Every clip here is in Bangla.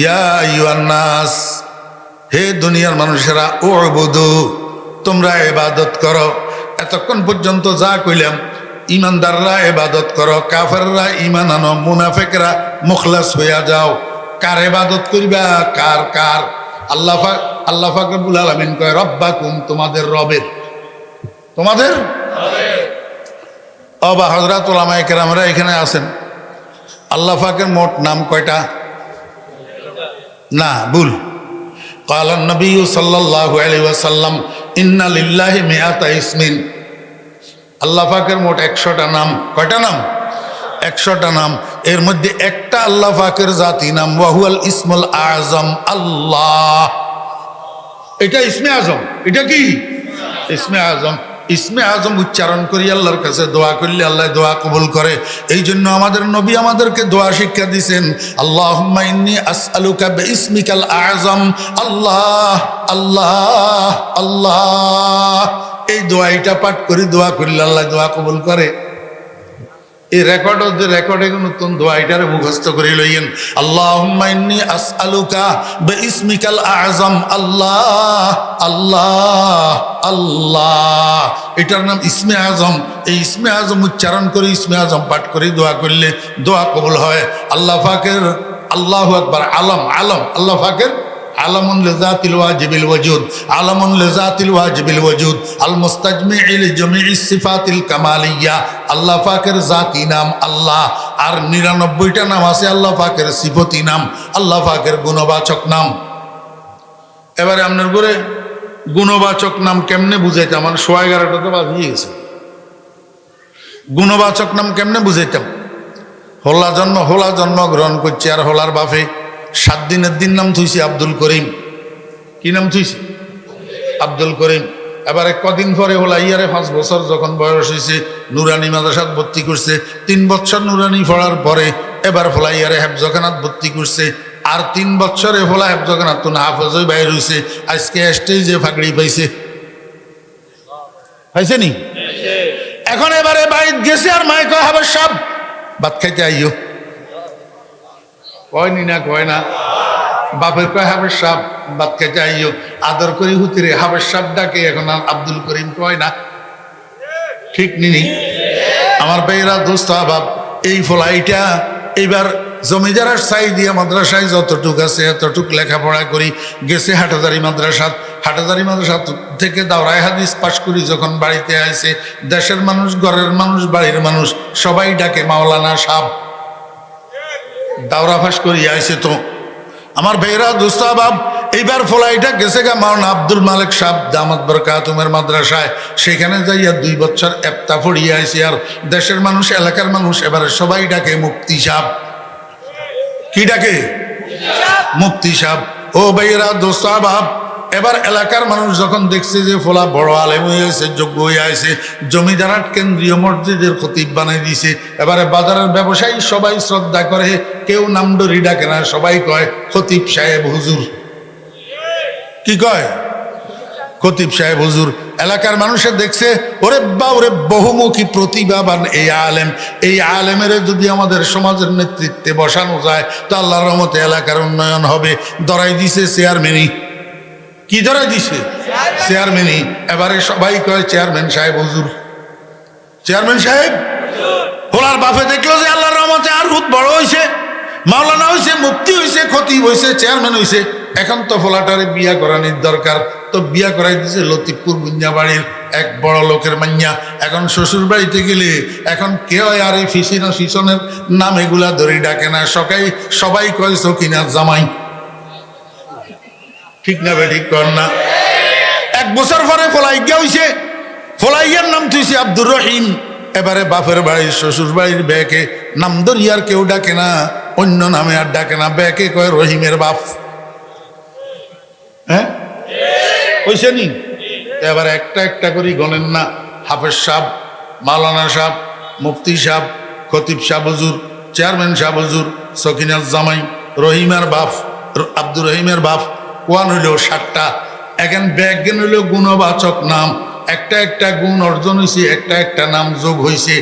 ইয়া ইউয়ান্নাস হে দুনিয়ার মানুষেরা ও বুধু তোমরা এবাদত করো। এতক্ষণ পর্যন্ত যা কইলাম, ইমানদাররা এবাদত করো, কাফেররা ইমান আনো, মুনাফেকরা মুখলাস হইয়া যাও। কার এবাদত করিবা? কার কার? আল্লাহ পাক, আল্লাহ ফাকরুল আলমিন কয়, রব্বাকুম, তোমাদের রবের। তোমাদের? অবা হজরত ওলামায় এখানে আছেন। আল্লাহ পাকের মোট নাম কয়টা? না, ভুল। কালান নবী সাল্লাহ আলিয়াসাল্লাম ইন্না লিল্লাহি মেয়াতা ইসমিন। আল্লাহ পাকের মোট একশোটা নাম। কয়টা নাম? একশোটা নাম। এর মধ্যে একটা আল্লাহ পাকের জাতি নাম, ওয়াহুয়াল ইসমুল আজম আল্লাহ। এটা ইসমে আজম। এটা কি? ইসমে আজম। ইসমে আজম উচ্চারণ করি, আল্লাহর কাছে দোয়া করলে আল্লাহ দোয়া কবুল করে। এই জন্য আমাদের নবী আমাদেরকে দোয়া শিক্ষা দিছেন আল্লাহ আসআলুকা ইসমিকাল আজম, আল্লাহ আল্লাহ আল্লাহ। এই দোয়াইটা পাঠ করি দোয়া করলে আল্লাহ দোয়া কবুল করে। এই রেকর্ড যে রেকর্ডে নতুন দোয়াইটারে মুখস্থ করে লইয়েন। আল্লাহুম্মা ইন্নী আসআলুকা বিসমিকাল আযম আল্লাহ আল্লাহ আল্লাহ। এটার নাম ইসমে আজম। এই ইসমে আজম উচ্চারণ করে ইসমে আজম পাঠ করে দোয়া করলে দোয়া কবুল হয়। আল্লাহ পাকের, আল্লাহু আকবার, আলম আলম, আল্লাহ পাকের আলামুন লিজাতিল ওয়াজিবিল ওয়াজুদ আলামুন লিজাতিল ওয়াজিবিল ওয়াজুদ আল মুস্তাজমিইল জমিই সিফাতিল কামালিয়া। আল্লাহ পাকের জাতি নাম আল্লাহ, আর নিরানব্বইটা নাম আছে আল্লাহ পাকের সিফতি নাম, আল্লাহ পাকের গুণবাচক নাম। এবারে আপনার করে গুণবাচক নাম কেমনে বুঝাইতাম? আমার সোয়া এগারোটা তো বাজিয়ে গেছে। গুণবাচক নাম কেমনে বুঝাইতাম? হোলা জন্ম হোলা জন্ম গ্রহণ করছে আর হোলার বাপে সাত দিনের দিন নাম থুইছে আব্দুল করিম। কি নাম থুইছে? আব্দুল করিম। এবারে কদিন পরে হলো ইয়ারে পাঁচ বছর যখন বয়স হয়েছে নুরানি মাদ্রাসাত ভর্তি করছে। তিন বছর নুরানি পড়ার পরে এবার ফোলা ইয়ারে হেফজখানাত ভর্তি করছে। আর তিন বছরে ফোলা হেফজখানাত তো না হাফজই বাইর হয়েছে আজকে স্টেজে ফাগড়ি পাইছে। পাইছে নি? এখন এবারে বাইর গেছে আর মায় কয় হাবার সব ভাত খাইতে আইও। কয়নি না কয় না? বাপের কয় হাবের সাপ? বাপকে খেতে আইও আদর করি হুতিরে, হাবের সাপ ডাকে এখন আব্দুল করিম কয় না? ঠিক নিনি আমার বেয়েরা দোস্ত আবাব এই ফলাইটা, এইবার জমিদারের সাই দিয়ে মাদ্রাসায় যতটুক আছে এতটুক লেখাপড়া করি, গেছে হাটাদারি মাদ্রাসাত। হাটাদারি মাদ্রাসা থেকে দাওরায় হাদিস পাশ করি, যখন বাড়িতে আইছে, দেশের মানুষ, ঘরের মানুষ, বাড়ির মানুষ, সবাই ডাকে মাওলানা সাপ দাওরা ফাঁস করি আইছে তো। আমার ভাইরা দুস্তাবাব এইবার ফলাইটা গেছে গা মারণ আব্দুল মালিক সাহ দামাত বরকাতুমের মাদ্রাসায়। সেখানে যাইয়া দুই বছর এপ্তা ফড়িয়ে আইসি আর দেশের মানুষ, এলাকার মানুষ, এবারে সবাই ডাকে মুক্তি সাহ কি ডাকে? মুক্তি সাহ ও ভাইয়েরা দোস্তাবাব এবার এলাকার মানুষ যখন দেখছে যে ফোলা বড় আলেম হয়ে আছে, যোগ্য হয়ে আছে জমিদারাট কেন্দ্রীয় মসজিদের খতিব বানাই দিছে, এবারে বাজারের ব্যবসায়ী সবাই শ্রদ্ধা করে, কেউ নাম ডরি ডাকে না, সবাই কয়, খতিব সাহেব হুজুর। কি কয়? খতিব সাহেব হুজুর। এলাকার মানুষে দেখছে, ওরে বা, ওরে বহুমুখী প্রতিভাবান এই আলেম। এই আলেমের যদি আমাদের সমাজের নেতৃত্বে বসানো যায়, তো আল্লাহর রহমতে এলাকার উন্নয়ন হবে। দরাই দিছে চেয়ারম্যানই কি ধরা দিছে? চেয়ারম্যানই এবারে সবাই কয় চেয়ারম্যান সাহেব, হুজুর। চেয়ারম্যান সাহেব, হোলার বাপে দেখল যে আল্লাহর রহমতে আর হুত বড় হয়েছে মাওলানা হয়েছে মুক্তি হয়েছে ক্ষতি হয়েছে চেয়ারম্যান হয়েছে এখন তো ফোলাটারে বিয়া করানির দরকার। তো বিয়া করাই দিছে লতিফপুর গুঞ্জাবাড়ির এক বড় লোকের মাইয়া। এখন শ্বশুর বাড়িতে গেলে এখন কেউ আর এই ফিসিনা ফিসনের নাম এগুলা ধরে ডাকে না। সবাই সবাই কয়, সকিনার জামাই। ঠিক না বে, ঠিক কর না। এক বছর পরে ফলাইগা হইছে। ফলাইয়ার নাম তুইছে আব্দুর রহিম। এবারে বাপের বাড়ির শ্বশুর বাড়ির ব্যাকে নাম দরিয়ার কেউ ডাকে না, অন্য নামে আর ডাকে না ব্যাকে কয় রহিমের বাপ। হ্যাঁ হইছে নি? এবার একটা একটা করি গণেন না। হাফেজ সাহ মালানা সাহ মুফতি সাহ খতিব শাহ হুজুর, চেয়ারম্যান শাহ হুজুর সকিনার জামাই, রহিমের বাপ আব্দুর রহিমের বাপ ওয়ান হইল ষাটটা এখন ব্যাজ্ঞান হইল গুণবাচক নাম। একটা একটা গুণ অর্জন হয়েছে একটা একটা নাম যোগ হয়েছে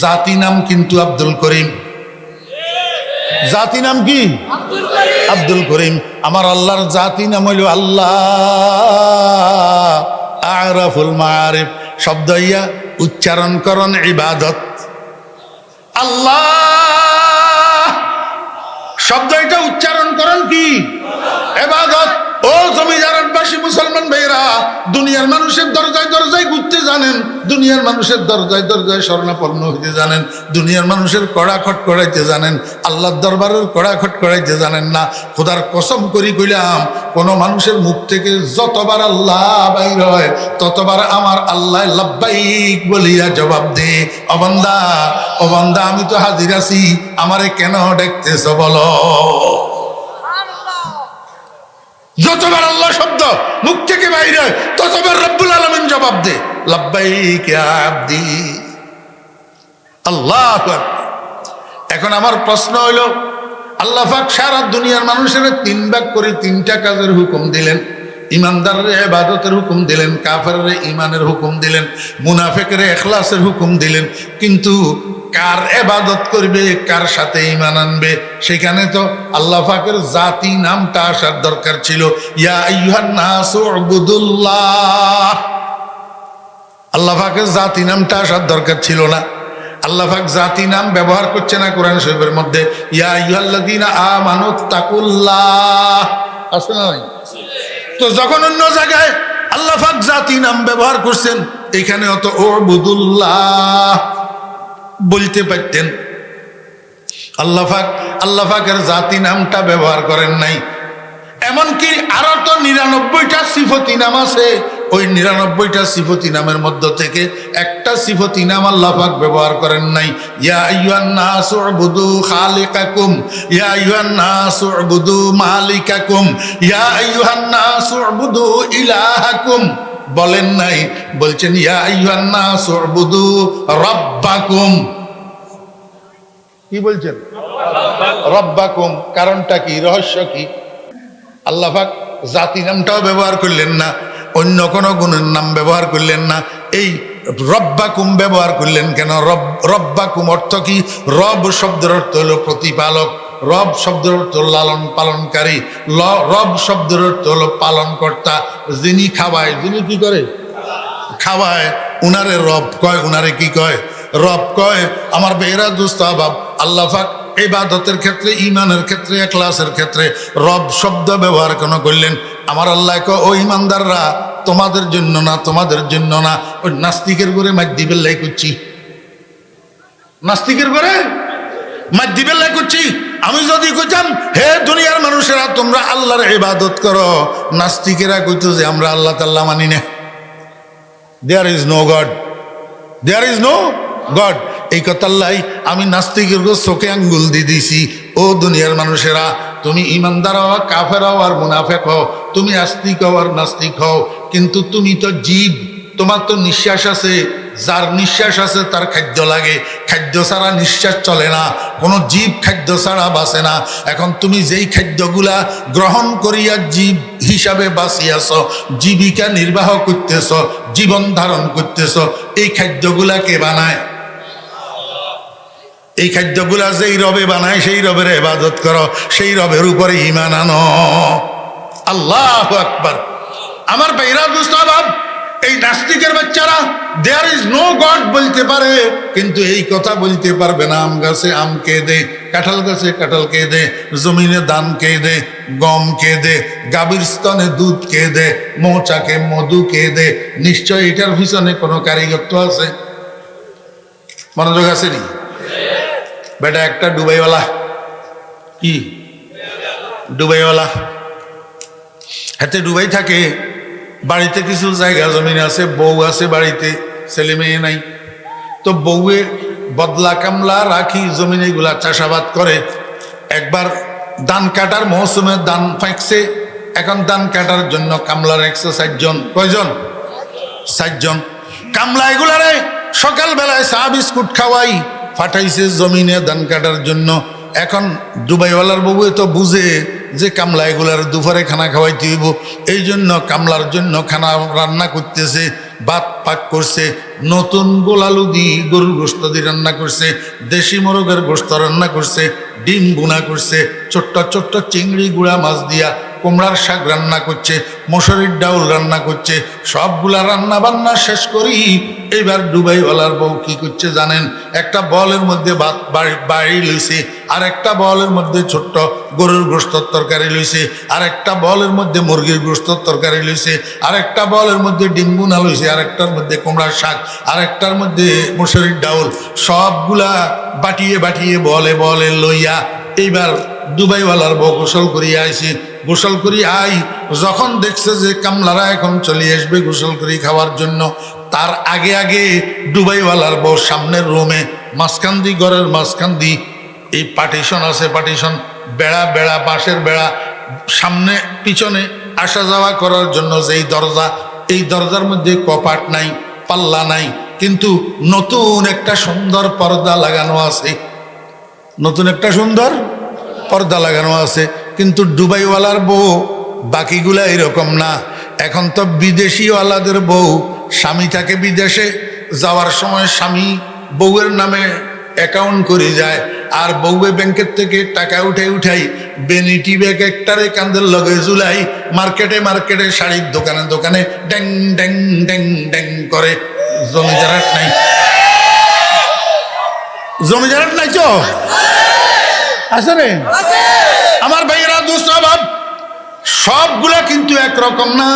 জাতি নাম কিন্তু আব্দুল করিম। জাতি নাম কি? আব্দুল করিম। আমার আল্লাহর জাতি নাম হইল আল্লাহ। আরাফুল শব্দ ইয়া উচ্চারণ করণ ইবাদত। আল্লাহ। শব্দ এটা উচ্চারণ করেন কি? এবাদত ও জমিদারবাসী মুসলমান ভাইরা দুনিয়ার মানুষের দরজায় দরজায় ঘুরতে জানেন, দুনিয়ার মানুষের দরজায় দরজায় স্বর্ণাপন্ন হইতে জানেন, দুনিয়ার মানুষের কড়া খট করাইতে জানেন, আল্লাহর দরবারের কড়া খট করাইতে জানেন না, খোদার কসম করি কইলাম, কোন মানুষের মুখ থেকে যতবার আল্লাহ বাইর হয়, ততবার আমার আল্লাহ লাব্বাইক বলিয়া জবাব দে। অবন্দা অবন্দা, আমি তো হাজির আছি, আমারে কেন দেখতেছ বলো? যতবার আল্লাহ শব্দ মুখ থেকে বাইরে, ততবার রব্বুল আলমিন জবাব দে, লাব্বাইক আল্লাহ এখন আমার প্রশ্ন হইল আল্লাহাক সারা দুনিয়ার মানুষের তিন ভাগ করে তিনটা কাজের হুকুম দিলেন। ইমানদারের এবাদতের হুকুম দিলেন কাফের ইমানের হুকুম দিলেন, মুনাফেকের এখলাসের হুকুম দিলেন, কিন্তু কার এবাদত করবে, কার সাথে ইমান আনবে? সেখানে তো আল্লাহ পাকের জাতি নামটা আসার দরকার ছিল। ইয়া আল্লাহ পাকের জাতি নামটা আসার দরকার ছিল না। আল্লাহ জাতি নাম ব্যবহার করছে না কোরআন শরীফের মধ্যে। ইয়া আইয়ুহাল্লাযীনা আমানু তাকুল্লাহ। নাই? তো যখন অন্য জায়গায় আল্লাহ ফাক জাতি নাম ব্যবহার করছেন, এখানে অত ওবুদুল্লাহ বলতে পারতেন। আল্লাহ আল্লাহাকের জাতি নামটা ব্যবহার করেন নাই। এমনকি আরও তো নিরানব্বইটা সিফতি নাম আছে। ওই নিরানব্বইটা সিফতি নামের মধ্য থেকে একটা সিফতি নাম আল্লাহ পাক ব্যবহার করেন নাই। ইয়া ইয়া ইয়া বলেন নাই, বলছেন, ইয়া কি বলছেন? রব্বাকুম, কারণটা কি? রহস্য কি? আল্লাহাক জাতি নামটাও ব্যবহার করলেন না। অন্য কোনো গুণের নাম ব্যবহার করলেন না। এই রব্বাকুম ব্যবহার করলেন কেন? রব, রব্বাকুম অর্থ কি? রব শব্দের অর্থ হলো প্রতিপালক। রব শব্দের অর্থ লালন পালনকারী। ল, রব শব্দের অর্থ হলো পালনকর্তা। যিনি খাওয়ায়, যিনি কি করে? খাওয়ায়। উনারে রব কয়, উনারে কি কয়? রব কয়, আমার বেহরা দুস্তাবাব আল্লাহাক ইবাদতের ক্ষেত্রে ইমানের ক্ষেত্রে ক্লাসের ক্ষেত্রে, রব শব্দ ব্যবহার কেন করলেন? আমার আল্লাহ কয়, ও ইমানদাররা তোমাদের জন্য না, তোমাদের জন্য না, ওই নাস্তিকের করে দিবের লাই করছি। নাস্তিকের করে দিবের লাই করছি। আমি যদি কইতাম, হে দুনিয়ার মানুষেরা, তোমরা আল্লাহর ইবাদত করো। নাস্তিকেরা কইতো যে, আমরা আল্লাহ তাল্লাহ মানি না। There is no God there is no God এই কথাল্লাই আমি নাস্তিকের চোখে আঙ্গুল দিয়ে দিছি ও দুনিয়ার মানুষেরা, তুমি ইমানদার হও, কাফের হও আর মুনাফেক হও। তুমি আস্তিক হও আর নাস্তিক হও। কিন্তু তুমি তো জীব, তোমার তো নিঃশ্বাস আছে। যার নিঃশ্বাস আছে, তার খাদ্য লাগে। খাদ্য ছাড়া নিঃশ্বাস চলে না। কোনো জীব খাদ্য ছাড়া বাঁচে না। এখন তুমি যেই খাদ্যগুলা গ্রহণ করিয়া জীব হিসাবে বাঁচিয়াছ, জীবিকা নির্বাহ করতেছ, জীবন ধারণ করতেছ, এই খাদ্যগুলা কে বানায়? এই খাদ্যগুলা যেই রবে বানায়, সেই রবের এবাদত করো, সেই রবের উপরে ইমান আনো। আল্লাহ আকবার। আমার বেহরা দুস্তাবাব এই নাস্তিকের বাচ্চারা দেয়ার ইজ নো গড বলতে পারে, কিন্তু এই কথা বলতে পারবে না। আম গাছে আম কে দে, কাঁঠাল গাছে কাঁঠাল কে দে, জমিনে ধান কে দে, গম কে দে গাভীর স্তনে দুধ কে দে, মৌচাকে মধু কে দে, নিশ্চয় এটার পিছনে কোনো কারিগত্ব আছে? মনোযোগ আছে নি? বেটা, একটা ডুবাইওয়ালা। কি? ডুবাইওয়ালা। হাতে ডুবাই থাকে। বাড়িতে কিছু জায়গা জমিন আছে, বউ আছে বাড়িতে, ছেলে মেয়ে নাই। তো বউয়ে বদলা কামলা রাখি জমিন এগুলা চাষাবাদ করে। একবার ধান কাটার মৌসুমে ধান ফাঁকছে এখন ধান কাটার জন্য কামলা রাখছে ষাটজন কয়জন? ষাটজন কামলা এগুলারে সকালবেলায় চা, বিস্কুট খাওয়াই। ফাটাইছে জমিনে ধান কাটার জন্য। এখন দুবাইওয়ালার বউয়ে তো বুঝে যে কামলা এগুলার দুপুরে খানা খাওয়াইতে হইব। এই জন্য কামলার জন্য খানা রান্না করতেছে, ভাত পাক করছে, নতুন গোলালু দি গরুর গোস্ত দিয়ে রান্না করছে, দেশি মোরগের গোস্ত রান্না করছে, ডিম গুনা করছে, ছোট্ট ছোট্ট চিংড়ি গুঁড়া মাছ দিয়া কুমড়ার শাক রান্না করছে মশুরির ডাউল রান্না করছে, সবগুলা রান্না বান্না শেষ করি। এইবার ডুবাইওয়ালার বউ কি করছে জানেন? একটা বলের মধ্যে বাড়ি লইছে আর একটা বলের মধ্যে ছোট্ট গরুর গোস্তর তরকারি লইছে আর একটা বলের মধ্যে মুরগির গোস্তর তরকারি লইছে আর একটা বলের মধ্যে ডিম্বুনা লইছে আর একটার মধ্যে কুমড়ার শাক আর একটার মধ্যে মশুরির ডাউল, সবগুলা বাটিয়ে বাটিয়ে বলে বলে লইয়া এইবার দুবাইওয়ালার বউ গোসল করিয়া আইছে। গোসল করি, আই, যখন দেখছে যে কামলারা এখন চলে আসবে গোসল করি খাওয়ার জন্য, তার আগে আগে ডুবাইওয়ালার বউ সামনের রুমে, মাঝখান দি ঘরের মাঝখান দি এই পার্টিশন আছে পার্টিশন বেড়া বেড়া বাঁশের বেড়া, সামনে, পিছনে আসা যাওয়া করার জন্য যেই দরজা, এই দরজার মধ্যে কপাট নাই, পাল্লা নাই, কিন্তু নতুন একটা সুন্দর পর্দা লাগানো আছে। নতুন একটা সুন্দর পর্দা লাগানো আছে। কিন্তু ডুবাইওয়ালার বউ বাকিগুলা এরকম না। এখন তো বিদেশিওয়ালাদের বউ, স্বামী থাকে বিদেশে, যাওয়ার সময় স্বামী বউয়ের নামে অ্যাকাউন্ট করে যায়। আর বউয়ে ব্যাংকের থেকে টাকা উঠে উঠাই বেনিটি ব্যাগ একটারে কান্দের লগে জুলাই মার্কেটে মার্কেটে শাড়ির দোকানে দোকানে ড্যাং ড্যাং ড্যাং ড্যাং করে। জমি জারাট নাই। জমি জারাট নাই আছে রে? আমার ভাইয়েরা দুঃস্বভাব সবগুলা কিন্তু একরকম না।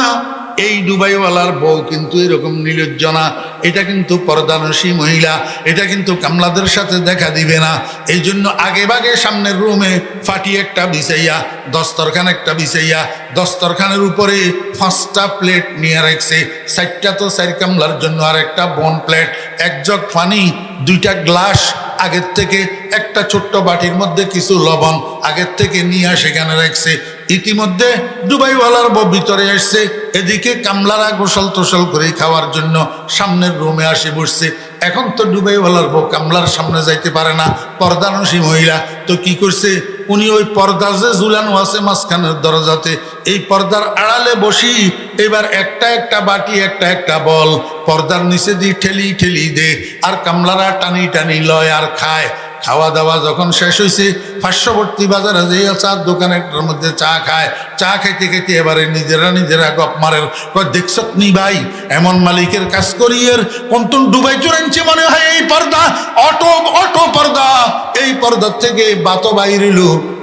এই ডুবাইওয়ালার বউ কিন্তু এরকম নির্লজ্জ না। এটা কিন্তু পর্দানসী মহিলা, এটা কিন্তু কামলাদের সাথে দেখা দিবে না। এই জন্য আগে বাগে সামনের রুমে ফাটি একটা বিছাইয়া, দস্তরখান একটা বিছাইয়া, দস্তরখানের উপরে পাঁচটা প্লেট নিয়ে রাখছে। চারটা তো চার কামলার জন্য, আর একটা বন প্লেট, এক জগ দুইটা গ্লাস, আগের থেকে একটা ছোট্ট বাটির মধ্যে কিছু লবণ, আগের থেকে নিয়ে সেখানে রাখছে। ইতিমধ্যে দুবাইওয়ালার বউ ভিতরে আসছে। এদিকে কামলারা গোসল তোসল করে খাওয়ার জন্য সামনের রুমে আসে বসছে। এখন তো ডুবাইওয়ালার বউ কামলার সামনে যাইতে পারে না পর্দানসী মহিলা। তো কি করছে? উনি ওই পর্দা যে ঝুলানো আছে মাঝখানের দরজাতে, এই পর্দার আড়ালে বসি, এবার একটা একটা বাটি, একটা একটা বল। পর্দার নিচে দিয়ে ঠেলি ঠেলি দে, আর কামলারা টানি টানি লয় আর খায়। খাওয়া দাওয়া যখন শেষ হয়েছে পার্শ্ববর্তী বাজারে যে চার দোকানের মধ্যে চা খায়। চা খাইতে খাইতে এবারে নিজেরা নিজেরা গপ মারের দেখছ নি ভাই, এমন মালিকের কাজ করিয়ের কন্তন ডুবাই চুরাইছে মনে হয় এই পর্দা। অটো অটো পর্দা। এই পর্দার থেকে বাত বাইরিল,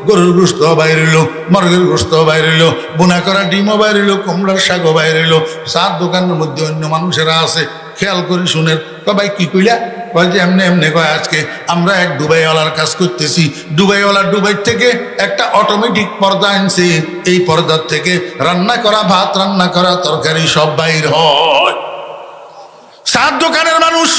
গরুর গোস্ত বাইরিল, মর্গের গোস্ত বাইরিল, বোনা করা ডিমও বাইরিল, কুমড়ার শাকও বাইরিল। চার দোকানের মধ্যে অন্য মানুষেরা আছে। খেয়াল করি শুনের ভাই কি কইলা? কয় যে এমনি এমনি কয়, আজকে আমরা এক ডুবাইওয়ালার কাজ করতেছি। ডুবাইওয়ালা ডুবাই থেকে একটা অটোমেটিক পর্দা আনছে। এই পর্দার থেকে রান্না করা, ভাত রান্না করা, তরকারি সব বাইর হয়। সাত দোকানের মানুষ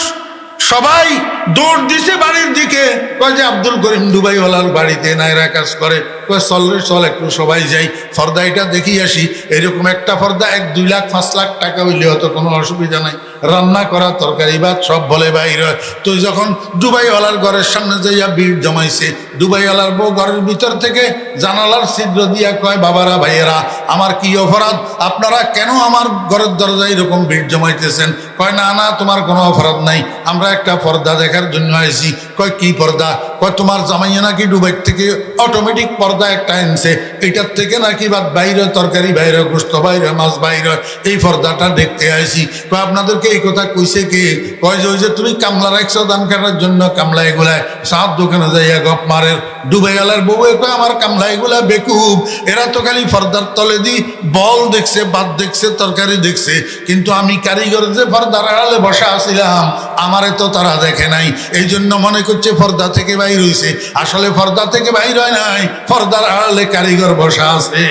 সবাই দৌড় দিছে বাড়ির দিকে। কয় যে আব্দুল করিম ডুবাইওয়ালার বাড়িতে নাইরা কাজ করে। কয় চল চল একটু সবাই যাই। ফর্দা এটা দেখি আসি। এরকম একটা ফর্দা এক দুই লাখ, পাঁচ লাখ টাকা হইলে হয়তো কোনো অসুবিধা নাই। রান্না করা, তরকারি ভাত সব বলে বাইর হয়। তো যখন দুবাইওয়ালার ঘরের সামনে যাইয়া ভিড় জমাইছে, দুবাইওয়ালার বউ ঘরের ভিতর থেকে জানালার ছিদ্র দিয়া কয়, বাবারা, ভাইয়েরা, আমার কি অপরাধ? আপনারা কেন আমার ঘরের দরজায় এরকম ভিড় জমাইতেছেন? কয়, না না, তোমার কোনো অপরাধ নাই। আমরা একটা পর্দা দেখার জন্য আইছি। কয়, কি পর্দা? কয়, তোমার জামাইয়া নাকি ডুবাই থেকে অটোমেটিক পর্দা একটা আনছে। এটার থেকে নাকি বা বাইরে তরকারি বাইরে গোস্ত বাইরে মাছ বাইরে এই পর্দাটা দেখতে আইছি। কয়, আপনাদেরকে এই কথা কইছে কে? কয় যে ওই যে তুমি কামলা রাখছো দান কাটার জন্য, কামলা এগুলায় সাত দোকানে যাইয়া গপ মারের ডুবে গেলার বউ কয়, আমার কামলা এগুলা বেকুব। এরা তো খালি ফর্দার তলে দি, বল দেখছে, ভাত দেখছে, তরকারি দেখছে। কিন্তু আমি কারিগর যে ফর্দার আড়ালে বসা আছিলাম, আমারে তো তারা দেখে নাই। এই জন্য মনে করছে ফর্দা থেকে বাইর হইছে। আসলে ফর্দা থেকে বাইর হয় নাই, ফর্দার আড়ালে কারিগর বসা আছে।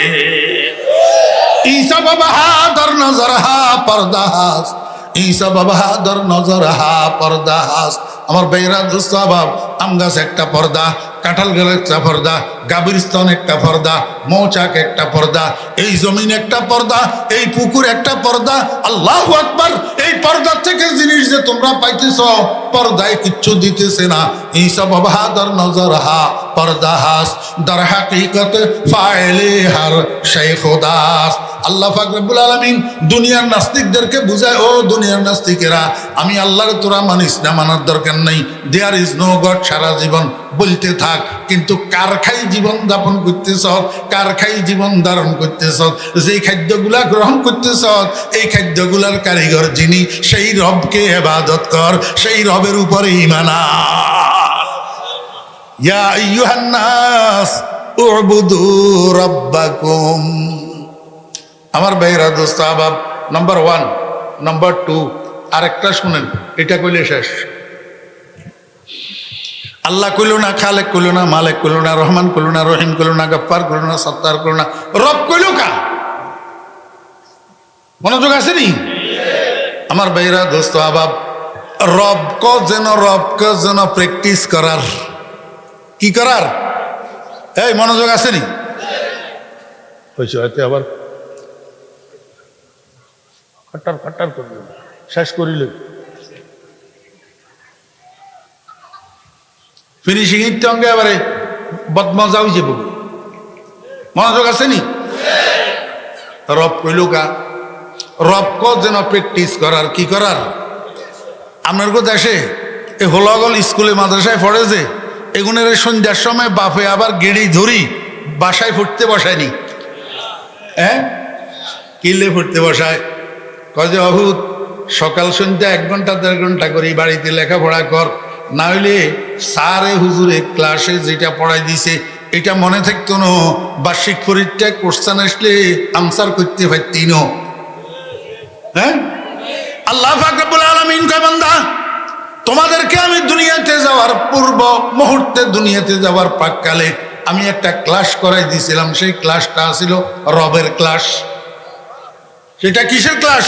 ঈসা বাবা হাদর নজর, হা পর্দাহাস ঈসা বাবা হাদর নজর হা পর্দাহাস আমার বেহরাজ দুস্তাবাব আম গাছ একটা পর্দা। কাঁঠাল গাছ একটা পর্দা গাবিরস্তান একটা পর্দা, মৌচাক একটা পর্দা, এই জমিন একটা পর্দা, এই পুকুর একটা পর্দা, আল্লাহ আকবার, এই পর্দার থেকে জিনিস যে তোমরা পাইতেছ, পর্দায় কিচ্ছু দিতেছে না। এই সব নজর হা, পর্দা হাস, দর হাকিকত ফাইলে হার শেখ দাস। আল্লাহ ফাকরুল আলমিন দুনিয়ার নাস্তিকদেরকে বুঝায়, ও দুনিয়ার নাস্তিকেরা, আমি আল্লাহর তোরা মানিস না, মানার দরকার নেই। দেয়ার ইজ নো গড সারা জীবন বলতে থাক, কিন্তু কার খাই জীবন যাপন করতেছ কার খাই জীবন ধারণ করতেছ যেই খাদ্যগুলা গ্রহণ করতেছ এই খাদ্যগুলার কারিগর যিনি, সেই রবকে এবাদত কর, সেই রবের উপরে ইমানা ইয়া আইয়ুহান নাস, উবুদু রাব্বাকুম। আমার ভাইরা দোস্ত, আবাব নাম্বার ওয়ান নাম্বার টু আরেকটা শুনেন, এটা কইলে শেষ। আল্লাহ কইল না, খালেক কইল না, মালেক কইল না, রহমান কইল না, রহিম কইল না গপ্পার কইল না, সত্তার কইল না, রব কইল কা? মনোযোগ আছে নি? আমার ভাইরা দোস্ত, আবাব, রব ক যেন রব ক যেন প্র্যাকটিস করার? কি করার? এই, মনোযোগ আছে নি? হয়েছে, হয়তো আবার খট্টার খট্টার করিল। শেষ করিল। ফিনিশিং এর সঙ্গে এবারে বদমজা হয়ে যাব। মনোযোগ আছে নি? রব কইল কা, রব ক যেন প্র্যাকটিস করার, কি করার? আপনার কো দেশে এই হোলাগল স্কুলে মাদ্রাসায় পড়ে যে, এগুনের সন্ধ্যার সময় বাপে আবার গেড়ি ধরি, বাসায় ফুটতে বসায়নি হ্যাঁ কিলে ফুটতে বসায়। কয় যে, অভূত, সকাল সন্ধ্যা এক ঘণ্টা, দেড় ঘণ্টা করি বাড়িতে লেখাপড়া কর। না হইলে স্যারে হুজুরে ক্লাসে যেটা পড়াই দিছে, এটা মনে থাকতো না, বার্ষিক পরীক্ষায় কোশ্চান আসলে আনসার করতে পারতি না। হ্যাঁ? আল্লাহ ফাকরাবুল আলমিন বান্দা, তোমাদেরকে আমি দুনিয়াতে যাওয়ার পূর্ব মুহূর্তে দুনিয়াতে যাওয়ার পাককালে আমি একটা ক্লাস করাই দিয়েছিলাম সেই ক্লাসটা ছিল রবের ক্লাস। সেটা কিসের ক্লাস?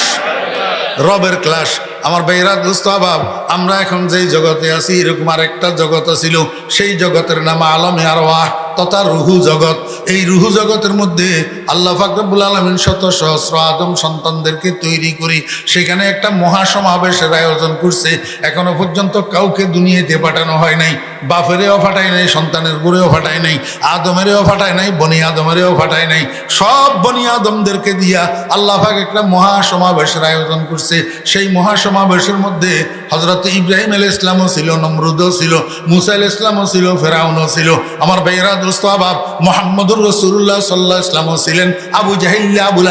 রবের ক্লাস। আমার ভাইরা দুস্তাবাব আমরা এখন যেই জগতে আছি, এরকম আর একটা জগৎ ছিল, সেই জগতের নাম আলম আরওয়াহ তথা রুহু জগৎ। এই রুহু জগতের মধ্যে আল্লাহ ফাকরবুল আলমিন শত সহস্র আদম সন্তানদেরকে তৈরি করি সেখানে একটা মহাসমাবেশের আয়োজন করছে। এখনও পর্যন্ত কাউকে দুনিয়াতে পাঠানো হয় নাই। বাপেরেও ফাটায় নাই, সন্তানের গুড়েও ফাটায় নাই, আদমেরও ফাটায় নাই, বনি আদমেরও ফাটায় নাই। সব বনি আদমদেরকে দিয়া আল্লাহ পাক একটা মহাসমাবেশের আয়োজন করছে। সেই মহাসমাবেশের মধ্যে হজরত ইব্রাহিম আল ইসলামও ছিল, নমরুদও ছিল, মুসা আল ইসলামও ছিল, ফেরাউনও ছিল। আমার বেহরা দোস্তাবাব মোহাম্মদুর রসুল্লাহ সাল্লাহ ইসলামও ছিলেন। আবু জাহিল্লা আবুল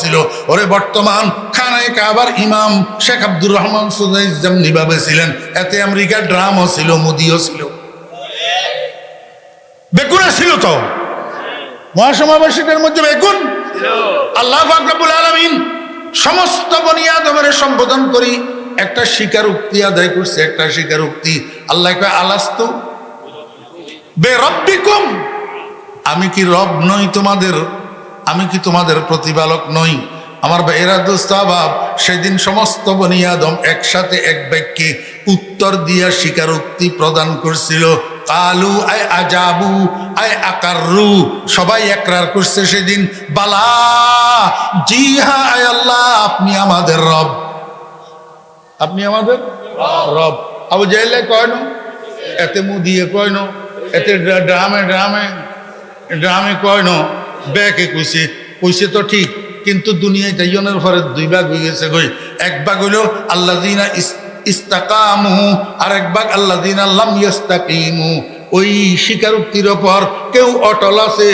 ছিল। ওরে বর্তমান খানায় কাবার ইমাম শেখ আব্দুর রহমান নিভাবে ছিলেন। এতে ড্রামও ছিল ছিল। বেকুনা ছিল তো? মহাসমাবেশের মধ্যে বেকুন? আল্লাহ ফাকরাবুল আলমিন সমস্ত বনিয়াদমের সম্বোধন করি। একটা স্বীকার উক্তি আদায় করছে, একটা স্বীকার উক্তি আল্লাহ আলাস্তু বে রব্বিকুম আমি কি রব নই তোমাদের? আমি কি তোমাদের প্রতিপালক নই? আমার ভাইয়েরা দোস্তাবাব সেদিন সমস্ত বনিয়াদম একসাথে এক বাক্যে উত্তর দিয়া স্বীকারোক্তি প্রদান করছিল। কালু আয় আজাবু আয় আকারু সবাই একরার করছে সেদিন বালা জি হ্যাঁ আয় আল্লাহ আপনি আমাদের রব। আপনি আমাদের? রব। আবু জাইলে কয় না? এতে মু দিয়ে কয় না? এতে ড্রামে ড্রামে ড্রামে কয় না, ব্যাকে কইছে কইছে তো ঠিক, কিন্তু দুনিয়ায় তাইজনের ঘরে দুই ভাগ হয়ে গেছে কই? এক ভাগ হইল আল্লাহ দিনা ইস্তাকামু আর এক ভাগ আল্লাহ দিনা লাম ইস্তাকিমু ওই স্বীকারোক্তির ওপর কেউ অটল আছে,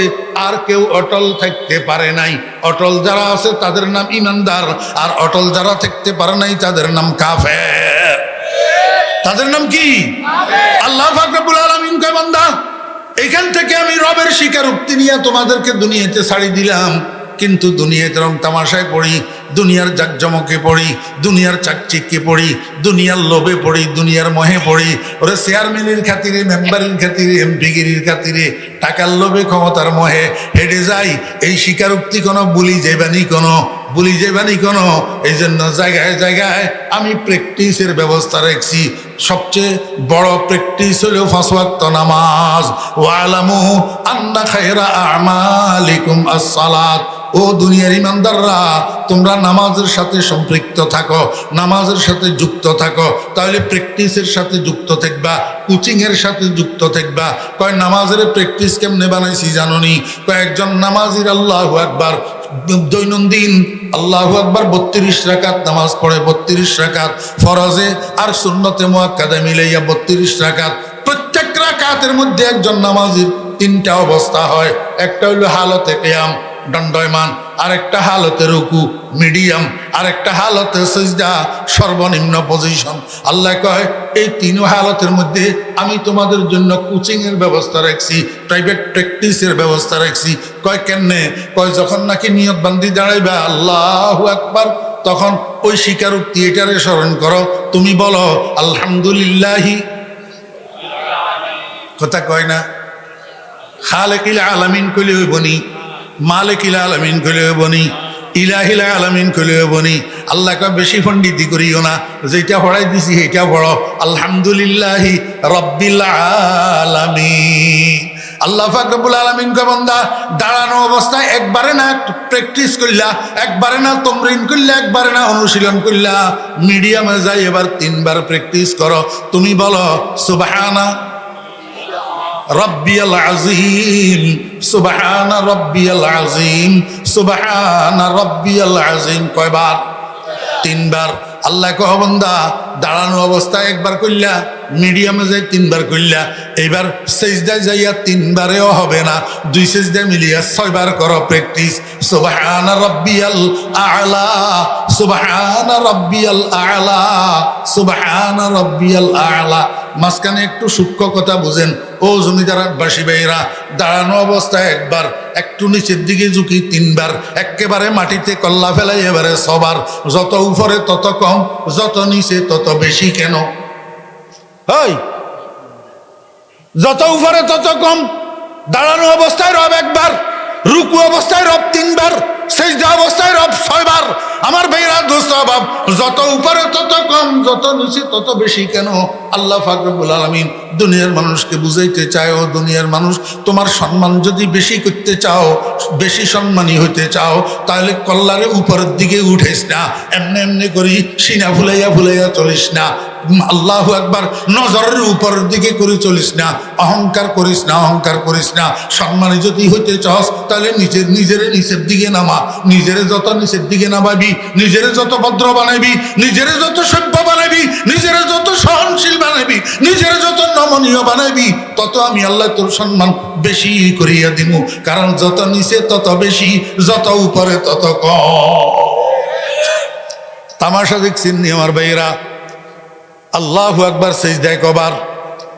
আর কেউ অটল থাকতে পারে নাই। অটল যারা আছে তাদের নাম ইমানদার, আর অটল যারা থাকতে পারে নাই তাদের নাম কাফের। তাদের নাম কি? আল্লাহ ফাকরাবুল আলমিন কয় বান্দা এখান থেকে আমি রবের স্বীকারোক্তি নিয়ে তোমাদেরকে দুনিয়াতে ছাড়ি দিলাম কিন্তু দুনিয়াতে রং তামাশায় পড়ি দুনিয়ার জাকজমকে পড়ি দুনিয়ার চাকচিককে পড়ি দুনিয়ার লোভে পড়ি দুনিয়ার মহে পড়ি ওরে চেয়ারম্যানের খাতিরে মেম্বারের খাতিরে এমপিগিরির খাতিরে টাকার লোভে ক্ষমতার মহে হেডে যাই এই স্বীকারোক্তি কোনো বলি যাইবানি কোনো ভুলি যাবেনি কোনো? এই জন্য জায়গায় জায়গায় আমি প্র্যাকটিসের ব্যবস্থা রাখছি। সবচেয়ে বড় প্র্যাকটিস হলো ফাঁসওয়াক্ত নামাজ। ওয়ালামু আন্না খায়রা আমালিকুম আসসালাত। ও দুনিয়ার ইমানদাররা, তোমরা নামাজের সাথে সম্পৃক্ত থাকো, নামাজের সাথে যুক্ত থাকো। তাহলে প্র্যাকটিসের সাথে যুক্ত থাকবা, কোচিংয়ের সাথে যুক্ত থাকবা। কয়, নামাজের প্র্যাকটিস কেমনে বানাইছি জাননি? কয়েকজন নামাজির আল্লাহ একবার দৈনন্দিন আল্লাহ আকবার বত্রিশ রাকাত, নামাজ পড়ে বত্রিশ রাকাত, ফরজে আর সুন্নতে মোয়াক্কাদে মিলাইয়া বত্রিশ রাকাত। প্রত্যেক রাকাতের মধ্যে একজন নামাজির তিনটা অবস্থা হয়। একটা হলো হালতে কেয়াম, দণ্ডয়মান। আরেকটা হালতে রুকু, মিডিয়াম, আরেকটা হালতে সজদা, সর্বনিম্ন পজিশন আল্লাহ কয়, এই তিন হালতের মধ্যে আমি তোমাদের জন্য কোচিং এর ব্যবস্থা রাখছি প্রাইভেট প্র্যাকটিসের ব্যবস্থা রাখছি। কয় কেনে কয়, যখন নাকি নিয়ত বান্দি দাঁড়াইবা, আল্লাহ একবার তখন ওই স্বীকারোক্তি এটারে স্মরণ করো। তুমি বলো, আলহামদুলিল্লাহি। কথা কয় না? খালেকিল আলামিন কইলে বনি মালিকিল আলামিন কইলে বনি ইলাহিলা আলামিন কইলে বনি আল্লাহ কয়, বেশি পণ্ডিতি করিও না যেটা পড়াই দিছি সেইটা পড়ো। আলহামদুলিল্লাহি রব্বিল আলামিন। আল্লাহ ফাকরবুল আলমিন বন্দা, দাঁড়ানো অবস্থায় একবারে না প্র্যাকটিস করলা একবারে না তমরিন করলা একবারে না অনুশীলন করলা মিডিয়ামে যাই এবার তিনবার প্র্যাকটিস করো। তুমি বলো সুবাহানা রব্বিয়াল আজিম, সুবাহানা রব্বিয়াল আজিম, সুবাহানা রব্বিয়াল আজিম। কয়বার? তিনবার। আল্লাহ কহ, বন্দা, দাঁড়ানো অবস্থায় একবার কইলা মিডিয়ামে যাই তিনবার কইলা এইবার সেজদায় যাইয়া তিনবারেও হবে না। দুই সেজদায় মিলিয়া ছয়বার করো প্র্যাকটিস। সুবহানা রব্বিয়াল আলা, সুবহানা রব্বিয়াল আলা, সুবহানা রব্বিয়াল আলা। মাঝখানে একটু সূক্ষ্ম কথা বুঝেন। ও জমিদার বাসী ভাইরা দাঁড়ানো অবস্থায় একবার, একটু নিচের দিকে ঝুঁকি তিনবার, একেবারে মাটিতে কল্লা ফেলাই এবারে সবার যত উপরে তত কম, যত নিচে তত বেশি কেন? যত উপরে তত কম। দাঁড়ানো অবস্থায় রব একবার, রুকু অবস্থায় রব তিনবার, সেজদা অবস্থায় রব ছয়বার। আমার ভাইরা দোস্ত অভাব যত উপরে তত কম, যত নিচে তত বেশি কেন? আল্লাহ ফাকরুল আলমিন দুনিয়ার মানুষকে বুঝাইতে চায়, ও দুনিয়ার মানুষ, তোমার সম্মান যদি বেশি করতে চাও, বেশি সম্মানী হইতে চাও, তাহলে কল্লারে উপরের দিকে উঠেস না। এমনি এমনি করি, সিনা ভুলাইয়া ভুলাইয়া চলিস না। আল্লাহ একবার নজরের উপরের দিকে করে চলিস না, অহংকার করিস না, অহংকার করিস না, সম্মানী যদি হইতে চাস, তাহলে নিজের নিজের নিচের দিকে নামা, নিজের যত নিচের দিকে নামাবি, নিজের যত ভদ্র বানাবি, নিজের যত সভ্য বানাবি, নিজের যত সহনশীল বানাবি, নিজের যত নমনীয় বানাবি, তত আমি আল্লাহ তোর সম্মান বেশি করিয়া দিব কারণ যত নিচে তত বেশি, যত উপরে তত কম। তামাশা দেখছেন আমার ভাইয়েরা? আল্লাহ একবার সেজদায় কবার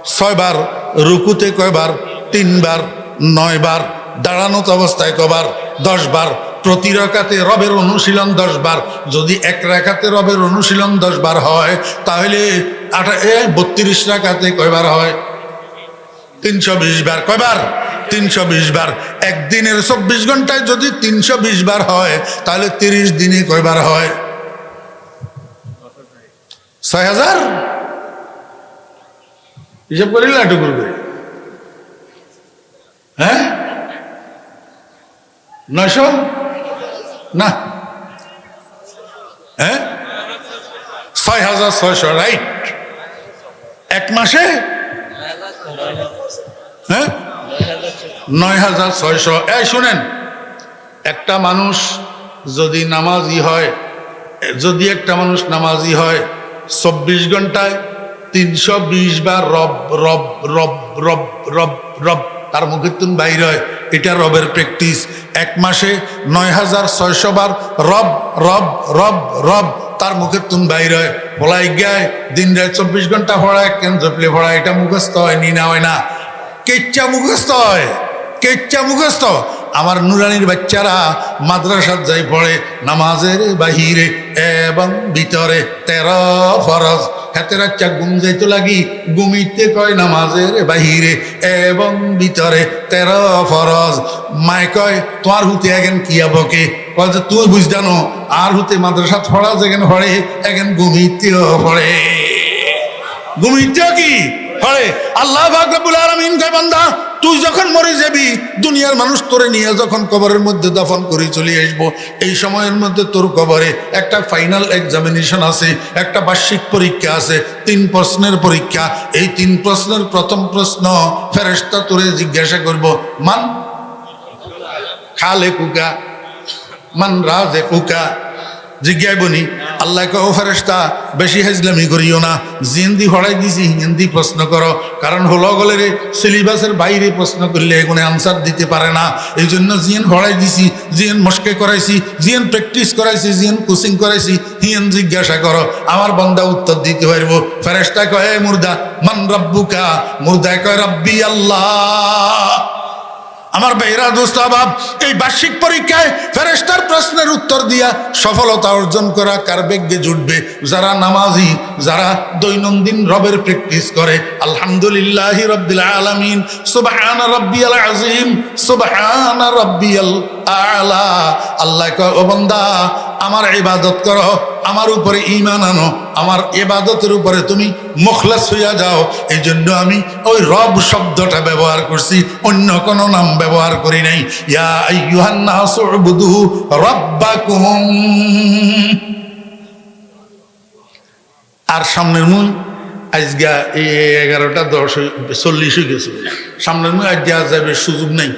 ছয়বার, রুকুতে কয়বার? তিনবার, নয়বার দাঁড়ানো অবস্থায় কবার দশবার। প্রতি রাকাতে রবের অনুশীলন দশবার। যদি এক রাখাতে রবের অনুশীলন দশবার হয়, তাহলে আঠা বত্রিশ রাখাতে কয়বার হয়? তিনশো বিশ বার। কয়বার? তিনশো বিশ বার। একদিনের চব্বিশ ঘন্টায় যদি তিনশো বিশ বার হয়, তাহলে তিরিশ দিনে কয়বার হয়? ছয় হাজার? হিসাব করিল না টুকুর করে? হ্যাঁ? নয়শো? না। হ্যাঁ? ছয় হাজার ছয়শো, রাইট। এক মাসে? হ্যাঁ? নয় হাজার ছয়শো। এই শুনেন, একটা মানুষ যদি নামাজি হয়, যদি একটা মানুষ নামাজি হয় চব্বিশ ঘন্টায় তিনশো বিশ বার রব রব রব রব রব রব। তার মুখে তুন বাইর হয়। এটা রবের প্র্যাকটিস। এক মাসে নয় হাজার ছয়শো বার রব রব রব রব তার মুখের তুন বাইর হয়। বলাই গায় দিন রায় চব্বিশ ঘণ্টা পড়ায় কেন জপলে পড়া এটা মুখস্থ হয় নি না হয় না। কেচ্চা মুখস্থ হয়। কেচ্চা মুখস্থ। আমার নুরানির বাচ্চারা মাদ্রাসার যাই পড়ে, নামাজের বাহিরে, এবং ভিতরে তেরো ফরজ। হাতে রাচ্চা ঘুম যাইতে লাগি, ঘুমিতে কয় নামাজের বাহিরে, এবং ভিতরে তেরো ফরজ। মায় কয়, তোমার হুতে আগেন কি বকে কয় যে, তুই বুঝ জানো আর হতে মাদ্রাসা ছড়া যেখানে হরে এখন ঘুমিতেও পড়ে। ঘুমিতেও কি হরে আল্লাহ বাকরাবুল আলমিন কয়, বান্দা তুই যখন মরে যাবি, দুনিয়ার মানুষ তোরে নিয়ে যখন কবরের মধ্যে দফন করে চলে আসব, এই সময়ের মধ্যে তোর কবরে একটা ফাইনাল এক্সামিনেশন আছে, একটা বার্ষিক পরীক্ষা আছে, তিন প্রশ্নের পরীক্ষা। এই তিন প্রশ্নের প্রথম প্রশ্ন ফেরেস্তা তোরে জিজ্ঞাসা করব, মান? খালে কুকা মান রাজে কুকা জিজ্ঞাই বনি আল্লাহ কো ফেরেস্তা বেশি হাজলামি করিও না, জিন্দি হড়াই দিছি, হিন্দি প্রশ্ন করো। কারণ হলো গলে রে সিলেবাসের বাইরে প্রশ্ন করলে এগুলো আনসার দিতে পারে না। এই জন্য জিয়ান হড়াই দিছি জিয়ান মস্কে করাইছি জিয়ান প্র্যাকটিস করাইছি জিয়ান কোচিং করাইছি, হিয়ান জিজ্ঞাসা করো। আমার বন্দা উত্তর দিতে পারব। ফেরেস্তা কয়, "এ মুর্দা, মান রব্বুকা? মুর্দায় কয়, রব্বি আল্লাহ। আমার বেহরা দোস্তাবাব এই বার্ষিক পরীক্ষায় ফেরেস্তার প্রশ্নের উত্তর দিয়া সফলতা অর্জন করা কার বেগ্যে জুটবে? যারা নামাজি, যারা দৈনন্দিন রবের প্র্যাকটিস করে, আলহামদুলিল্লাহ রব্বিল আলমিন, সুবহান রব্বিয়াল আজিম, সুবহান রব্বিয়াল আলা, আল্লাহ ও বান্দা, আমার ইবাদত করো, আমার উপরে ইমান আনো, আমার এবাদতের উপরে তুমি মুখলাস হইয়া যাও। এই জন্য আমি ওই রব শব্দটা ব্যবহার করছি, অন্য কোনো নাম ব্যবহার করি নাই। ইয়া নাসু উবুদু আর সামনের মুই আজগা এগারোটা দশ চল্লিশ হয়ে গেছে। সামনের মুই আজ যাবে সুযোগ নাই।